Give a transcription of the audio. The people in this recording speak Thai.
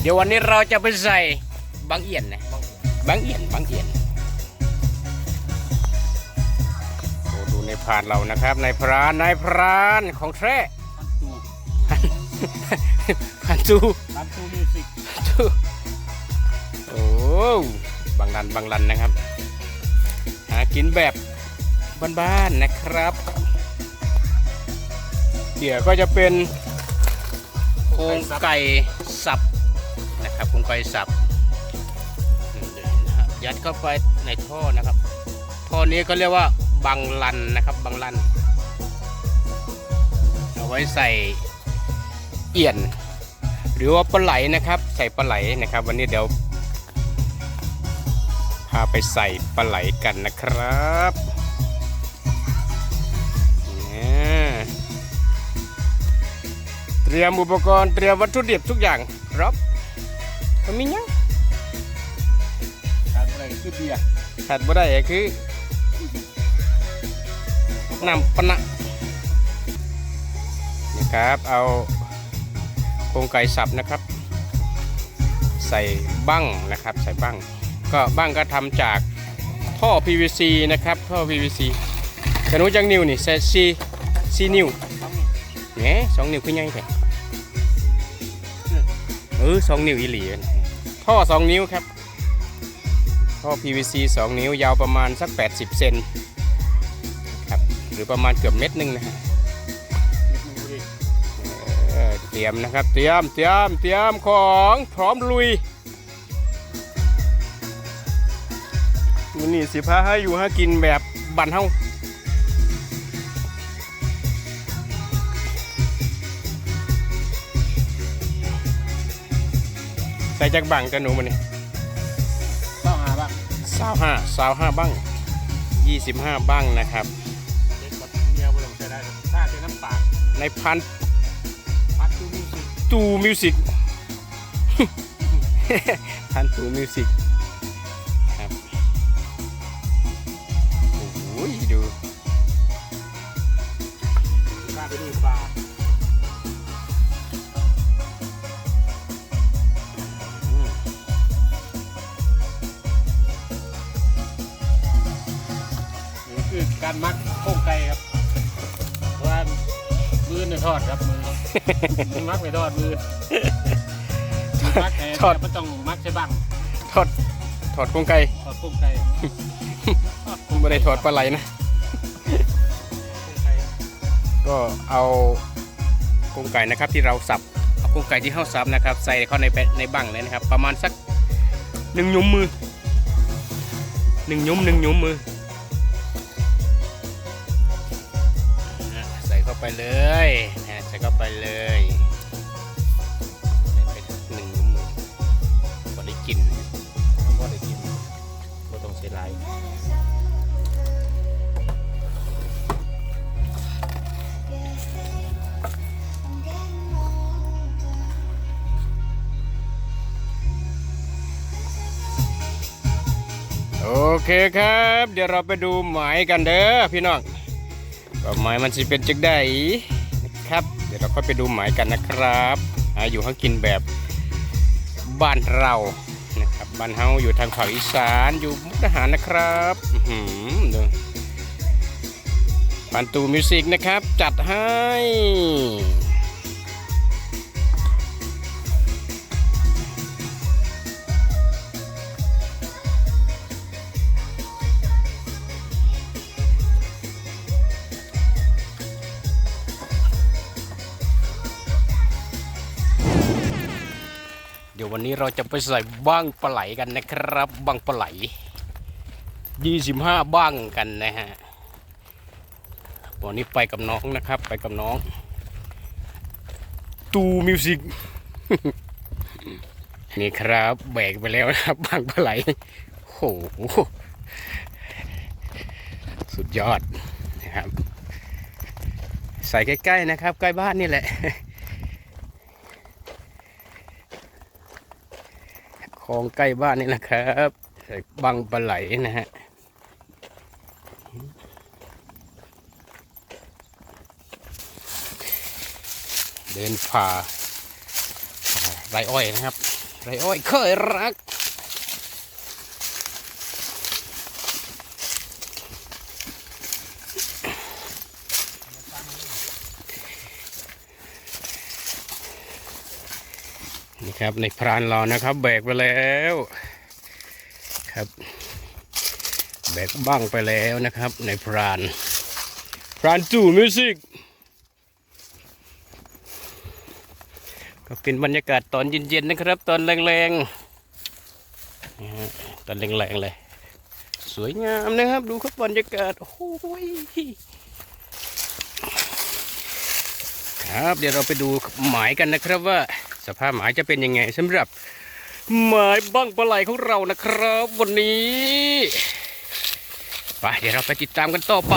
เดี๋ยววันนี้เราจะไปใส่บางเอียนนะบางเอียนบางเอียนโอ้ดูในพรานเรานะครับนายพรานนายพรานของแท้พันจูร้านตูมิวสิกจูโอ้บางรันบางรันนะครับหากินแบบบ้านๆนะครับเดี๋ยวก็จะเป็นโครงไก่สับ นะครับครงไก่สับนะครับยัดเข้าไปในท่อนะครับท่อนี้ก็เรียกว่าบังลันนะครับบังลัน เอาไว้ใส่เอี่ยน หรือว่าปลาไหลนะครับ ใส่ปลาไหลนะครับ วันนี้เดี๋ยวพาไปใส่ปลาไหลกันนะครับเนี่ยเตรียมอุปกรณ์เตรียมวัตถุดิบทุกอย่างครับ ก็มียังการอะไรคือเบียร์ขาดบ่ได้ก็คือน้ำปะนะนี่ครับ เอาโครงไก่สับนะครับ ใส่บั้งนะครับ ใส่บั้งก็บั้งก็ทำจากท่อ PVC นะครับ ท่อ PVC กระนุจังนิ้วนี่ใส่ซีซีนิ้วแหมสองนิ้วคือยังไงเออสองนิ้วอีหลีเว้ย ท่อสองนิ้วครับ ท่อ PVC 2 นิ้วยาวประมาณสัก 80 เซนครับหรือประมาณเกือบเม็ดหนึ่งนะฮะเตรียมนะครับ เตรียมเตรียมเตรียมของพร้อมลุยวันนี้สิพาให้อยู่ให้กินแบบบันเฮา ใส่จักบังกันหนูมันนี่ต้องหาบ้างสาวห้าสาวห้าบ้างยี่สิบห้าบ้างนะครับ เด็กกับเมียบ่ต้องใช้ได้ครับถ้าเป็นน้ำปากในพันพัดตูมิวสิกตูมิวสิก พันตูมิวสิก คือการมักโค้งไก่ครับเพราะว่ามือเนี่ยทอดครับมือมือมักไม่ทอดมือมือมักแต่ทอดมันต้องมักใช่บ้างถอดถอดกรงไก่ทอดโค้งไก่ไม่ได้ถอดปลาไหลนะโค้งไก่ก็เอากรงไก่นะครับที่เราสับเอากรงไก่ที่เข้าสับนะครับ ใส่เข้าในแปะในบังเลยนะครับ ประมาณสักหนึ่งยุ้มมือหนึ่งยุ้มหนึ่งยุ้มมือ ไปเลยนะใส่เข้าไปเลยใส่ไปหนึ่งมือพอได้กินก็ได้กินก็ต้องเสียหลายโอเคครับ เดี๋ยวเราไปดูหมายกันเด้อพี่น้อง ว่าหมายมันจะเป็นจักได้นะครับ เดี๋ยวเราค่อยไปดูหมายกันนะครับอยู่ห้ากินแบบบ้านเรานะครับบ้านเฮาอยู่ทางฝั่งอีสานอยู่มุกดาหารนะครับหืมดูปันตูมิวสิกนะครับ จัดให้ ดี๋ยววันนี้เราจะไปใส่บ้างปลาไหลกันนะครับบ้างปลาไหลยี่สิบห้าบ้างกันนะฮะวันนี้ไปกับน้องนะครับ ไปกับน้อง ตูมิวสิกนี่ครับแบกไปแล้วนะครับบ้างปลาไหลโหสุดยอดนะครับ ใส่ใกล้ๆนะครับ ใกล้บ้านนี่แหละ องใกล้บ้านนี่แหละครับบังปลาไหลนะฮะเดินผ่าไรอ้อยนะครับ ไรอ้อยเคยรัก นี่ครับในพรานเรานะครับ แบกไปแล้วครับ แบกบ้างไปแล้วนะครับ ในพราน พรานจู่มิวสิกก็เป็นบรรยากาศตอนเย็นๆนะครับ ตอนแรงๆนะฮะตอนแรงๆเลย สวยงามนะครับดูครับบรรยากาศโอ้โหครับเดี๋ยวเราไปดูหมายกันนะครับว่า สภาพหมายจะเป็นยังไงสำหรับหมายบ้างปลาไหลของเรานะครับ วันนี้ ไปเดี๋ยวเราไปติดตามกันต่อไป